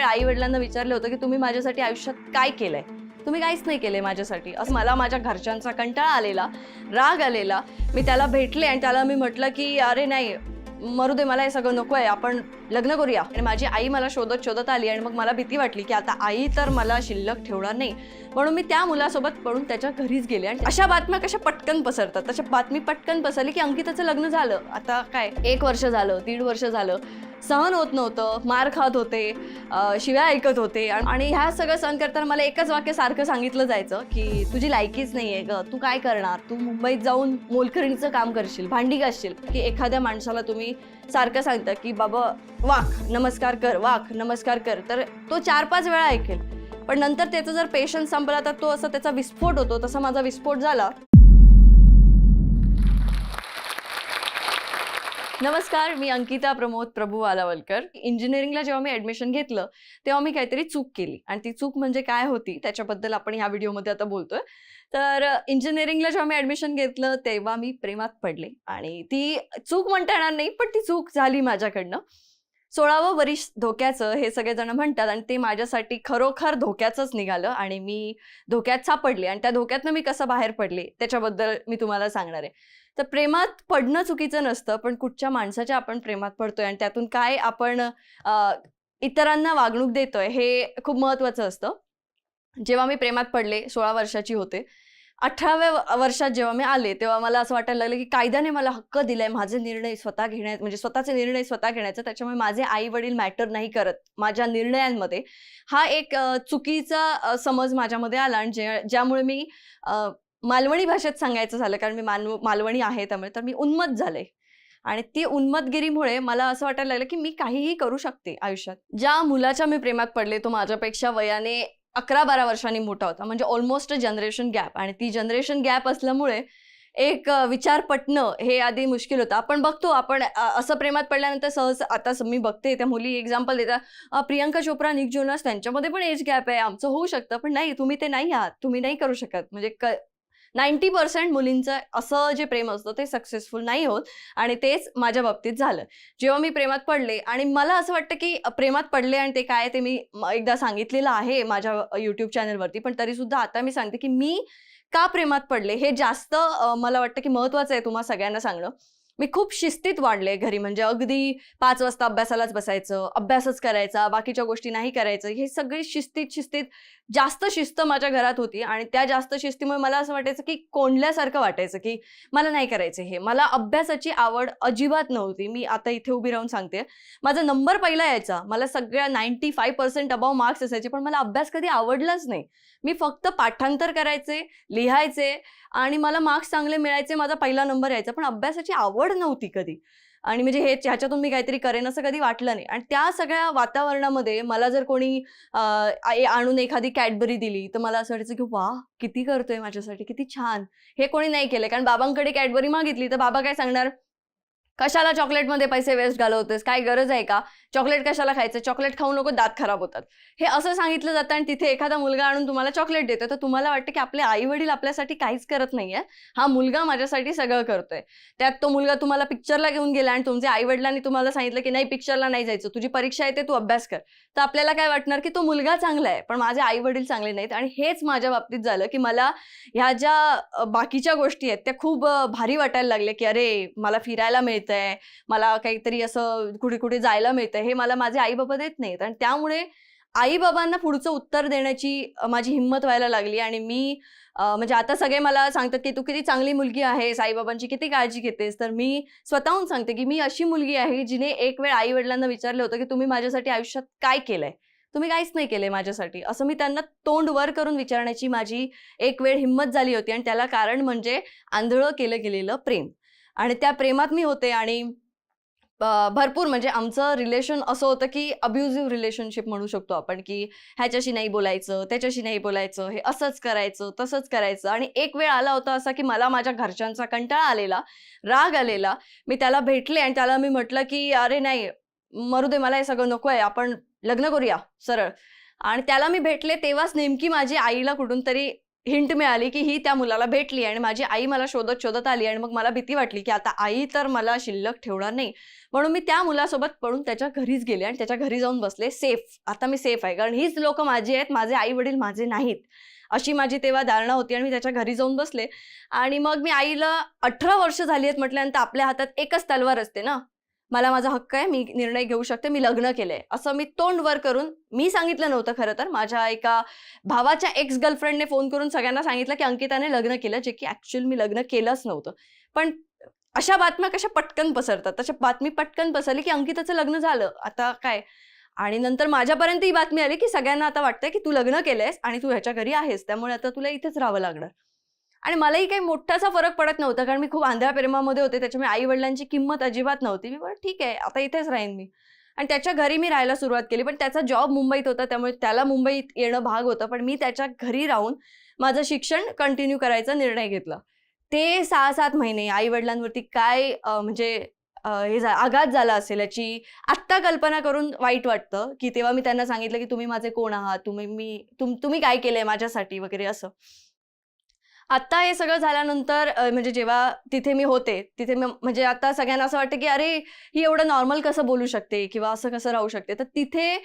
वेळ आई वडिलांना विचारलं होतं की तुम्ही माझ्यासाठी आयुष्यात काय केलंय? तुम्ही काहीच नाही केले माझ्यासाठी. असं मला माझ्या घरच्यांचा कंटाळा आलेला राग आलेला. मी त्याला भेटले आणि त्याला मी म्हटलं की अरे नाही मरू दे मला हे सगळं नको आहे आपण लग्न करूया. आणि माझी आई मला शोधत शोधत आली आणि मग मला भीती वाटली की आता आई तर मला शिल्लक ठेवणार नाही. म्हणून मी त्या मुलासोबत पडून त्याच्या घरीच गेले आणि अशा बातम्या कशा पटकन पसरतात? तशा बातमी पटकन पसरली की अंकिताचं लग्न झालं. आता काय? एक वर्ष झालं दीड वर्ष झालं. सहन होत नव्हतं मार खात होते शिव्या ऐकत होते. आणि आणि ह्या सगळं सहन करताना मला एकच वाक्य सारखं सांगितलं जायचं की तुझी लायकीच नाही आहे ग तू काय करणार? तू मुंबईत जाऊन मोलकरणीचं काम करशील भांडी घासशील की एखाद्या माणसाला तुम्ही सारखं सांगता की बाबा वाक नमस्कार कर वाक नमस्कार कर. तर तो चार पाच वेळा ऐकेल. पण नंतर त्याचा जर पेशन्स संपला तर तो असा त्याचा विस्फोट होतो तसा माझा विस्फोट झाला. नमस्कार मी अंकिता प्रमोद प्रभू आलावलकर इंजिनिअरिंगला जेव्हा मी ऍडमिशन घेतलं तेव्हा मी काहीतरी चूक केली. आणि ती चूक म्हणजे काय होती त्याच्याबद्दल आपण ह्या व्हिडिओमध्ये आता बोलतोय. तर इंजिनिअरिंगला जेव्हा मी ऍडमिशन घेतलं तेव्हा मी प्रेमात पडले. आणि ती चूक म्हणता येणार नाही पण ती चूक झाली माझ्याकडनं. सोळावं वरिष्ठ धोक्याचं हे सगळेजण म्हणतात आणि ते माझ्यासाठी खरोखर धोक्याचंच निघालं आणि मी धोक्यात सापडले आणि त्या धोक्यातनं मी कसं बाहेर पडले त्याच्याबद्दल मी तुम्हाला सांगणार आहे. तर प्रेमात पडणं चुकीचं नसतं पण कुठच्या माणसाच्या आपण प्रेमात पडतोय आणि त्यातून काय आपण इतरांना वागणूक देतोय हे खूप महत्त्वाचं असतं. जेव्हा मी प्रेमात पडले सोळा वर्षाची होते अठराव्या वर्षात जेव्हा मी आले तेव्हा मला असं वाटायला लागलं की कायद्याने मला हक्क दिलाय माझे निर्णय स्वतः घेण्या म्हणजे स्वतःचे निर्णय स्वतः घेण्याचा. त्याच्यामुळे माझे आई वडील मॅटर नाही करत माझ्या निर्णयांमध्ये. हा एक चुकीचा समज माझ्यामध्ये आला आणि ज्यामुळे मी मालवणी भाषेत सांगायचं झालं कारण मी मानव मालवणी आहे त्यामुळे तर मी उन्मत झाले. आणि ती उन्मतगिरीमुळे मला असं वाटायला लागलं की मी काहीही करू शकते आयुष्यात. ज्या मुलाच्या मी प्रेमात पडले तो माझ्यापेक्षा वयाने अकरा बारा वर्षांनी मोठा होता. म्हणजे ऑलमोस्ट जनरेशन गॅप आणि ती जनरेशन गॅप असल्यामुळे एक विचार पटणं हे आधी मुश्किल होतं. आपण बघतो आपण असं प्रेमात पडल्यानंतर सहज आता मी बघते त्या मुली एक्झाम्पल देतात प्रियांका प्रियंका चोप्रा निक जोनास त्यांच्यामध्ये पण एज गॅप आहे. आमचं होऊ शकतं पण नाही तुम्ही ते नाही आहात. तुम्ही नाही करू शकत. म्हणजे क नाईन्टी पर्सेंट मुलींचं असं जे प्रेम असतं ते सक्सेसफुल नाही होत आणि तेच माझ्या बाबतीत झालं. जेव्हा मी प्रेमात पडले आणि मला असं वाटतं की प्रेमात पडले आणि ते काय ते मी एकदा सांगितलेलं आहे माझ्या यूट्यूब चॅनलवरती पण तरीसुद्धा आता मी सांगते की मी का प्रेमात पडले हे जास्त मला वाटतं की महत्वाचं आहे तुम्हाला सगळ्यांना सांगणं. मी खूप शिस्तीत वाढले घरी. म्हणजे अगदी पाच वाजता अभ्यासालाच बसायचं अभ्यासच करायचा बाकीच्या गोष्टी नाही करायचं. हे सगळी शिस्तीत शिस्तीत जास्त शिस्त माझ्या घरात होती आणि त्या जास्त शिस्तीमुळे मला असं वाटायचं की कोंडल्यासारखं वाटायचं की मला नाही करायचं हे. मला अभ्यासाची आवड अजिबात नव्हती. मी आता इथे उभी राहून सांगते. माझा नंबर पहिला यायचा. मला सगळ्या ninety five percent above marks असायचे पण मला अभ्यास कधी आवडलाच नाही. मी फक्त पाठांतर करायचे लिहायचे आणि मला मार्क्स चांगले मिळायचे माझा पहिला नंबर यायचा. पण अभ्यासाची आवड नव्हती कधी. आणि म्हणजे हे ह्याच्यातून मी काहीतरी करेन असं कधी वाटलं नाही. आणि त्या सगळ्या वातावरणामध्ये मला जर कोणी आई आणून एखादी कॅडबरी दिली तर मला असं वाटायचं की वा किती करतोय माझ्यासाठी किती छान. हे कोणी नाही केलं. कारण बाबांकडे कॅडबरी मागितली तर बाबा काय सांगणार? कशाला चॉकलेटमध्ये पैसे वेस्ट घालवतेस? काय गरज आहे का? चॉकलेट कशाला खायचं? चॉकलेट खाऊ नको दात खराब होतात. हे असं सांगितलं जातं आणि तिथे एखादा मुलगा आणून तुम्हाला चॉकलेट देतो तर तुम्हाला वाटतं की आपले आई वडील आपल्यासाठी काहीच करत नाहीये. हा मुलगा माझ्यासाठी सगळं करतोय. त्यात तो मुलगा तुम्हाला पिक्चरला घेऊन गेला आणि तुमच्या आई वडिलांनी तुम्हाला सांगितलं की नाही पिक्चरला नाही जायचं. तुझी परीक्षा येते तू अभ्यास कर. तर आपल्याला काय वाटणार की तो मुलगा चांगला आहे पण माझे आई वडील चांगले नाहीत. आणि हेच माझ्या बाबतीत झालं की मला ह्या ज्या बाकीच्या गोष्टी आहेत त्या खूप भारी वाटायला लागल्या की अरे मला फिरायला मिळतंय मला काहीतरी असं कुठे कुठे जायला मिळतंय हे मला माझे आई बाबा देत नाहीत. आणि त्यामुळे आई बाबांना पुढचं उत्तर देण्याची माझी हिंमत व्हायला लागली. आणि मी म्हणजे आता सगळे मला सांगतात की तू किती चांगली मुलगी आहेस आईबाबांची किती काळजी घेतेस. तर मी स्वतःहून सांगते की मी अशी मुलगी आहे जिने एक वेळ आई वडिलांना विचारलं होतं की तुम्ही माझ्यासाठी आयुष्यात काय केलंय? तुम्ही काहीच नाही केलंय माझ्यासाठी. असं मी त्यांना तोंड वर करून विचारण्याची माझी एक वेळ हिंमत झाली होती. आणि त्याला कारण म्हणजे आंधळं केलं गेलेलं प्रेम. आणि त्या प्रेमात मी होते आणि भरपूर म्हणजे आमचं रिलेशन असं होतं की अब्युझिव्ह रिलेशनशिप म्हणू शकतो आपण की ह्याच्याशी नाही बोलायचं त्याच्याशी नाही बोलायचं हे असंच करायचं तसंच करायचं. आणि एक वेळ आला होता असा की मला माझ्या घरच्यांचा कंटाळा आलेला राग आलेला. मी त्याला भेटले आणि त्याला मी म्हटलं की अरे नाही मरू दे मला हे सगळं नको आहे आपण लग्न करूया सरळ. आणि त्याला मी भेटले तेव्हाच नेमकी माझी आईला कुठून तरी हिंट मिळाली की ही त्या मुलाला भेटली आणि माझी आई मला शोधत शोधत आली आणि मग मला भीती वाटली की आता आई तर मला शिल्लक ठेवणार नाही. म्हणून मी त्या मुलासोबत पळून त्याच्या घरीच गेले आणि त्याच्या घरी जाऊन बसले. सेफ आता मी सेफ आहे. कारण हीच लोक माझी आहेत. माझे आई वडील माझे नाहीत. अशी माझी तेव्हा धारणा होती आणि मी त्याच्या घरी जाऊन बसले. आणि मग मी आईला अठरा वर्ष झाली आहेत म्हटल्यानंतर आपल्या हातात एकच तलवार असते ना? मला माझा हक्क आहे मी निर्णय घेऊ शकते मी लग्न केलंय. असं मी तोंड वर करून मी सांगितलं नव्हतं खरं तर. माझ्या एका भावाच्या एक्स गर्लफ्रेंडने फोन करून सगळ्यांना सांगितलं की अंकिताने लग्न केलं जे की ऍक्च्युअल मी लग्न केलंच नव्हतं. पण अशा बातम्या कशा पटकन पसरतात? तशा बातमी पटकन पसरली की अंकिताचं लग्न झालं. आता काय? आणि नंतर माझ्यापर्यंत ही बातमी आली की सगळ्यांना आता वाटतंय की तू लग्न केलंयस आणि तू ह्याच्या घरी आहेस त्यामुळे आता तुला इथेच राहावं लागणार. आणि मलाही काही मोठासा फरक पडत नव्हता कारण मी खूप आंधळ्या प्रेमामध्ये होते त्याच्यामुळे आई वडिलांची किंमत अजिबात नव्हती. मी बरं ठीक आहे आता इथेच राहीन मी. आणि त्याच्या घरी मी राहायला सुरुवात केली पण त्याचा जॉब मुंबईत होता त्यामुळे त्याला मुंबईत येणं भाग होतं पण मी त्याच्या घरी राहून माझं शिक्षण कंटिन्यू करायचा निर्णय घेतला. ते सहा सात महिने आई वडिलांवरती काय म्हणजे हे आघात झाला असेल याची आत्ता कल्पना करून वाईट वाटतं की तेव्हा मी त्यांना सांगितलं की तुम्ही माझे कोण आहात? तुम्ही मी तुम तुम्ही काय केलंय माझ्यासाठी? वगैरे असं. आत्ता हे सगळं झाल्यानंतर म्हणजे जेव्हा तिथे मी होते तिथे मी म्हणजे आता सगळ्यांना असं वाटतं की अरे ही एवढं नॉर्मल कसं बोलू शकते किंवा असं कसं राहू शकते? तर तिथे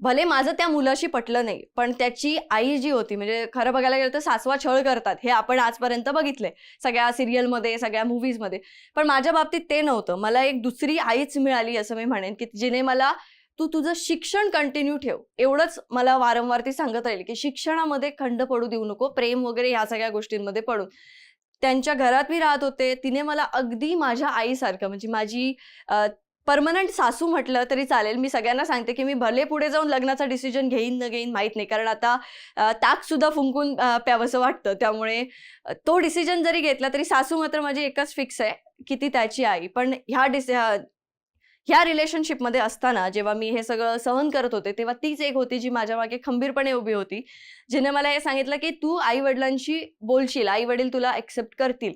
भले माझं त्या मुलाशी पटलं नाही पण त्याची आई जी होती म्हणजे खरं बघायला गेलं तर सासवा छळ करतात हे आपण आजपर्यंत बघितलंय सगळ्या सिरियलमध्ये सगळ्या मूवीजमध्ये पण माझ्या बाबतीत ते नव्हतं. मला एक दुसरी आईच मिळाली असं मी म्हणेन की जिने मला तू तुझं शिक्षण कंटिन्यू ठेव. एवढंच मला वारंवार ती सांगत राहील की शिक्षणामध्ये खंड पडू देऊ नको प्रेम वगैरे ह्या सगळ्या गोष्टींमध्ये पडून. त्यांच्या घरात मी राहत होते तिने मला अगदी माझ्या आईसारखं म्हणजे माझी परमनंट सासू म्हटलं तरी चालेल. मी सगळ्यांना सांगते की मी भले पुढे जाऊन लग्नाचा डिसिजन घेईन न घेईन माहीत नाही. कारण आता ताक सुद्धा फुंकून प्यावंसं वाटतं. त्यामुळे तो डिसिजन जरी घेतला तरी सासू मात्र माझी एकच फिक्स आहे की ती त्याची आई. पण ह्या डिस ह्या- रिलेशनशिपमध्ये असताना जेव्हा मी हे सगळं सहन करत होते तेव्हा तीच एक होती जी माझ्या मागे खंबीरपणे उभी होती. जिने मला हे सांगितलं की तू आई वडिलांशी बोलशील आई वडील तुला ॲक्सेप्ट करतील.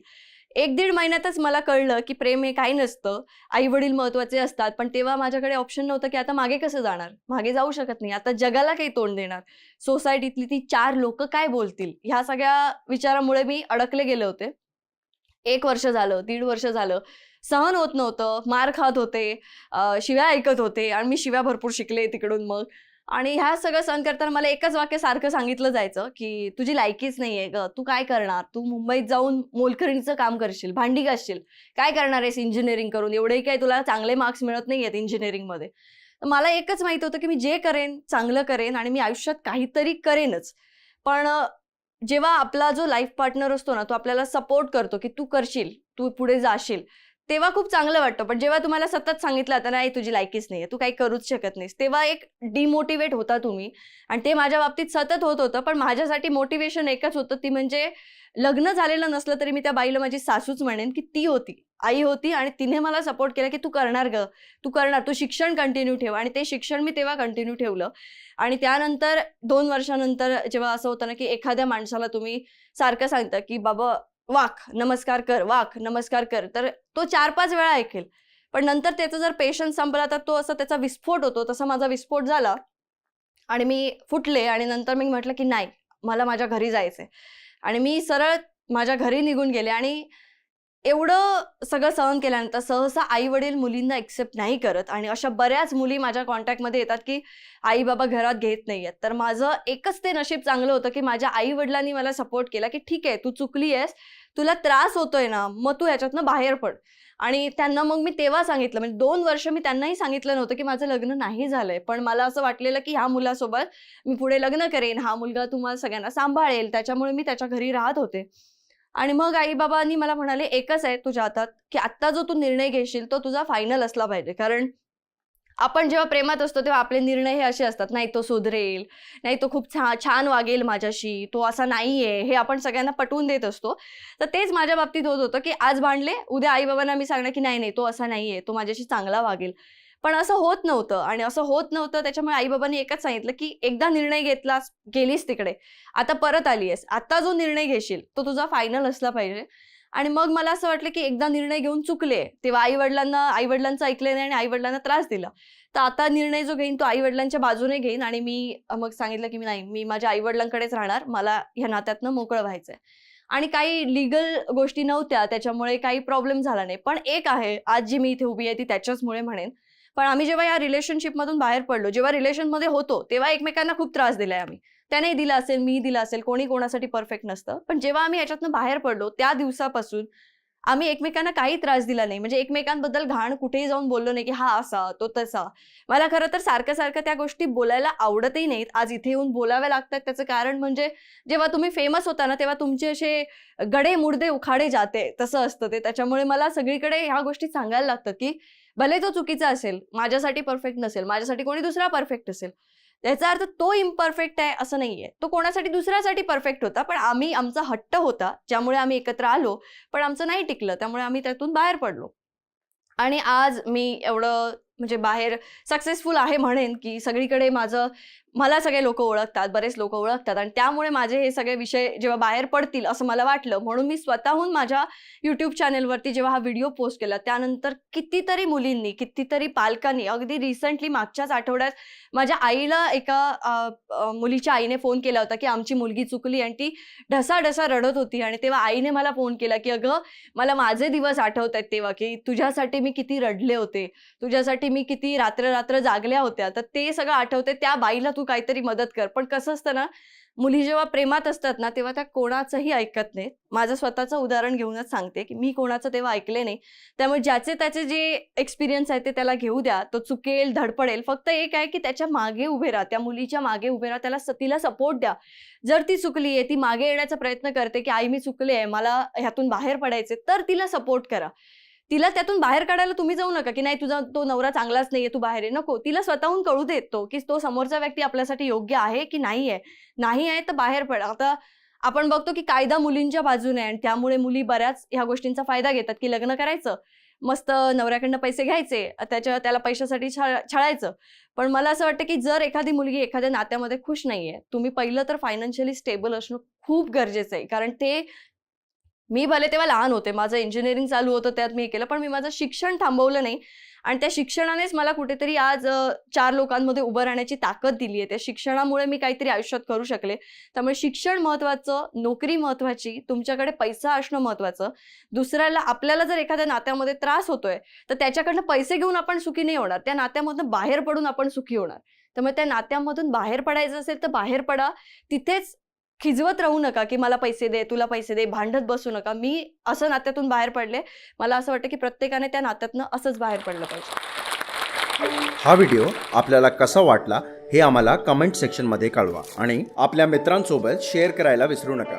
एक दीड महिन्यातच मला कळलं की प्रेम हे काही नसतं. आई वडील महत्त्वाचे असतात पण तेव्हा माझ्याकडे ऑप्शन नव्हतं की आता मागे कसं जाणार? मागे जाऊ शकत नाही. आता जगाला काही तोंड देणार? सोसायटीतली ती चार लोक काय बोलतील? ह्या सगळ्या विचारामुळे मी अडकले गेले होते. एक वर्ष झालं दीड वर्ष झालं. सहन होत नव्हतं मार खात होते शिव्या ऐकत होते आणि मी शिव्या भरपूर शिकले तिकडून मग. आणि ह्या सगळं सहन करताना मला एकच वाक्य सारखं सांगितलं जायचं की तुझी लायकीच नाहीये ग तू काय करणार? तू मुंबईत जाऊन मोलकरणीचं काम करशील भांडी घासशील. काय करणार आहेस इंजिनिअरिंग करून? एवढेही काही तुला चांगले मार्क्स मिळत नाही आहेत इंजिनिअरिंगमध्ये तर मला एकच माहीत होतं की मी जे करेन चांगलं करेन आणि मी आयुष्यात काहीतरी करेनच. पण जेव्हा आपला जो लाईफ पार्टनर असतो ना तो आपल्याला सपोर्ट करतो की तू करशील तू पुढे जाशील तेव्हा खूप चांगलं वाटतं. पण जेव्हा तुम्हाला सतत सांगितलं आता नाही तुझी लायकीच नाहीये तू काही करूच शकत नाहीस तेव्हा एक डिमोटिवेट होता तुम्ही. आणि ते माझ्या बाबतीत सतत होत होतं पण माझ्यासाठी मोटिवेशन एकच होतं ती म्हणजे लग्न झालेलं नसलं तरी मी त्या बाईला माझी सासूच म्हणेन की ती होती. आई होती आणि तिने मला सपोर्ट केला की तू करणार ग. तू करणार तू शिक्षण कंटिन्यू ठेव. आणि ते शिक्षण मी तेव्हा कंटिन्यू ठेवलं. आणि त्यानंतर दोन वर्षानंतर जेव्हा असं होतं ना की एखाद्या माणसाला तुम्ही सारखं सांगता की बाबा वाक नमस्कार कर वाक नमस्कार कर तर तो चार पाच वेळा ऐकेल. पण नंतर त्याचा जर पेशन्स संपला तर तो असा त्याचा विस्फोट होतो. तसा माझा विस्फोट झाला आणि मी फुटले आणि नंतर मी म्हटलं की नाही मला माझ्या घरी जायचंय. आणि मी सरळ माझ्या घरी निघून गेले आणि एवढं सगळं सहन केल्यानंतर सहसा आई वडील मुलींना एक्सेप्ट नाही करत. आणि अशा बऱ्याच मुली माझ्या कॉन्टॅक्टमध्ये येतात की आई बाबा घरात घेत नाही आहेत तर माझं एकच ते नशीब चांगलं होतं की माझ्या आई वडिलांनी मला सपोर्ट केला की ठीक आहे तू चुकली आहेस. तुला त्रास होतोय ना मग तू ह्याच्यातनं बाहेर पड. आणि त्यांना मग मी तेव्हा सांगितलं म्हणजे दोन वर्ष मी त्यांनाही सांगितलं नव्हतं की माझं लग्न नाही झालंय. पण मला असं वाटलेलं की ह्या मुलासोबत मी पुढे लग्न करेन. हा मुलगा तुम्हाला सगळ्यांना सांभाळेल. त्याच्यामुळे मी त्याच्या घरी राहत होते. आणि मग आई बाबांनी मला म्हणाले एकच आहे तुझ्या हातात की आत्ता जो तू निर्णय घेशील तो तुझा फायनल असला पाहिजे. कारण आपण जेव्हा प्रेमात असतो तेव्हा आपले निर्णय हे असे असतात नाही तो सुधरेल नाही तो खूप छा छान वागेल माझ्याशी तो असा नाहीये. हे आपण सगळ्यांना पटवून देत असतो. तर तेच माझ्या बाबतीत होत होतं की आज भांडले उद्या आई बाबांना मी सांगणार की नाही नाही तो असा नाहीये तो माझ्याशी चांगला वागेल. पण असं होत नव्हतं आणि असं होत नव्हतं त्याच्यामुळे आई बाबांनी एकच सांगितलं की एकदा निर्णय घेतलास गेलीस तिकडे आता परत आली आहेस आता जो निर्णय घेशील तो तुझा फायनल असला पाहिजे. आणि मग मला असं वाटलं की एकदा निर्णय घेऊन चुकले तेव्हा आई वडिलांना आई वडिलांचं ऐकले नाही आणि आई वडिलांना त्रास दिला. तर आता निर्णय जो घेईन तो आई वडिलांच्या बाजूने घेईन आणि मी मग सांगितलं की मी नाही मी माझ्या आई वडिलांकडेच राहणार मला ह्या नात्यातनं मोकळं व्हायचंय. आणि काही लिगल गोष्टी नव्हत्या त्याच्यामुळे काही प्रॉब्लेम झाला नाही. पण एक आहे आज जी मी इथे उभी आहे ती त्याच्याचमुळे म्हणेन. पण आम्ही जेव्हा या रिलेशनशिपमधून बाहेर पडलो जेव्हा रिलेशनमध्ये होतो तेव्हा एकमेकांना खूप त्रास दिलाय आम्ही. त्याने दिला असेल मी दिला असेल कोणी कोणासाठी परफेक्ट नसतं. पण जेव्हा आम्ही याच्यातनं बाहेर पडलो त्या दिवसापासून आम्ही एकमेकांना काही त्रास दिला नाही. म्हणजे एकमेकांबद्दल घाण कुठेही जाऊन बोललो नाही की हा असा तो तसा. मला खरं तर सारखं सारखं त्या गोष्टी बोलायला आवडतही नाहीत. आज इथे येऊन बोलाव्या लागतात. त्याचं कारण म्हणजे जेव्हा तुम्ही फेमस होता ना तेव्हा तुमचे असे गडे मुडदे उखाडे जाते. तसं असतं ते. त्याच्यामुळे मला सगळीकडे ह्या गोष्टी सांगायला लागतात की भले तो चुकीचा असेल माझ्यासाठी परफेक्ट नसेल माझ्यासाठी कोणी दुसरा परफेक्ट असेल. त्याचा अर्थ तो इम्परफेक्ट आहे असं नाहीये. तो कोणासाठी दुसऱ्यासाठी परफेक्ट होता पण आम्ही आमचा हट्ट होता ज्यामुळे आम्ही एकत्र आलो पण आमचं नाही टिकलं त्यामुळे आम्ही त्यातून बाहेर पडलो. आणि आज मी एवढं म्हणजे बाहेर सक्सेसफुल आहे म्हणेन की सगळीकडे माझं मला सगळे लोक ओळखतात बरेच लोक ओळखतात आणि त्यामुळे माझे हे सगळे विषय जेव्हा बाहेर पडतील असं मला वाटलं. म्हणून मी स्वतःहून माझ्या युट्यूब चॅनेलवरती जेव्हा हा व्हिडिओ पोस्ट केला त्यानंतर कितीतरी मुलींनी कितीतरी पालकांनी अगदी रिसेंटली मागच्याच आठवड्यात माझ्या आईला एका मुलीच्या आईने फोन केला होता की आमची मुलगी चुकली आणि ती ढसाढसा रडत होती आणि तेव्हा आईने मला फोन केला की अगं मला माझे दिवस आठवत आहेत तेव्हा की तुझ्यासाठी मी किती रडले होते तुझ्यासाठी मी किती रात्र रात्र जागल्या होत्या. तर ते सगळं आठवते त्या बाईला तू काहीतरी मदत कर. पण कसं असतं ना मुली जेव्हा प्रेमात असतात ना तेव्हा त्या कोणाचंही ऐकत नाहीत. माझं स्वतःचं उदाहरण घेऊनच सांगते की मी कोणाचं तेव्हा ऐकले नाही. त्यामुळे ज्याचे त्याचे जे एक्सपिरियन्स आहे ते त्याला घेऊ द्या. तो चुकेल धडपडेल. फक्त एक आहे की त्याच्यामागे उभे राहा. त्या मुलीच्या मागे उभे राहा. त्याला स- तिला सपोर्ट द्या. जर ती चुकली आहे ती मागे येण्याचा प्रयत्न करते की आई मी चुकले आहे. मला ह्यातून बाहेर पडायचे तर तिला सपोर्ट करा. तिला त्यातून बाहेर काढायला तुम्ही जाऊ नका की नाही तुझा तो नवरा चांगलाच नाहीये तू बाहेर आहे नको. तिला स्वतःहून कळू देत तो की तो समोरचा व्यक्ती आपल्यासाठी योग्य आहे की नाही आहे नाही आहे तर बाहेर पड. आता आपण बघतो की कायदा मुलींच्या बाजूने आहे आणि त्यामुळे मुली बऱ्याच ह्या गोष्टींचा फायदा घेतात की लग्न करायचं. मस्त नवऱ्याकडनं पैसे घ्यायचे त्याच्या त्याला पैशासाठी छळायचं. पण मला असं वाटतं की जर एखादी मुलगी एखाद्या नात्यामध्ये खुश नाहीये तुम्ही पहिलं तर फायनान्शियली स्टेबल असणं खूप गरजेचं आहे. कारण ते मी भले तेव्हा लहान होते माझं इंजिनिअरिंग चालू होतं त्यात मी केलं पण मी माझं शिक्षण थांबवलं नाही. आणि त्या शिक्षणानेच मला कुठेतरी आज चार लोकांमध्ये उभं राहण्याची ताकद दिली आहे. त्या शिक्षणामुळे मी काहीतरी आयुष्यात करू शकले. त्यामुळे शिक्षण महत्वाचं नोकरी महत्वाची तुमच्याकडे पैसा असणं महत्वाचं. दुसऱ्याला आपल्याला जर एखाद्या नात्यामध्ये त्रास होतोय तर त्याच्याकडनं पैसे घेऊन आपण सुखी नाही होणार. त्या नात्यामधून बाहेर पडून आपण सुखी होणार. त्यामुळे त्या नात्यामधून बाहेर पडायचं असेल तर बाहेर पडा. तिथेच खिजवत राहू नका की मला पैसे दे तुला पैसे दे भांडत बसू नका. मी असं नात्यातून बाहेर पडले. मला असं वाटतं की प्रत्येकाने त्या नात्यातनं असंच बाहेर पडलं पाहिजे. हा व्हिडिओ आपल्याला कसा वाटला हे आम्हाला कमेंट सेक्शनमध्ये कळवा आणि आपल्या मित्रांसोबत शेअर करायला विसरू नका.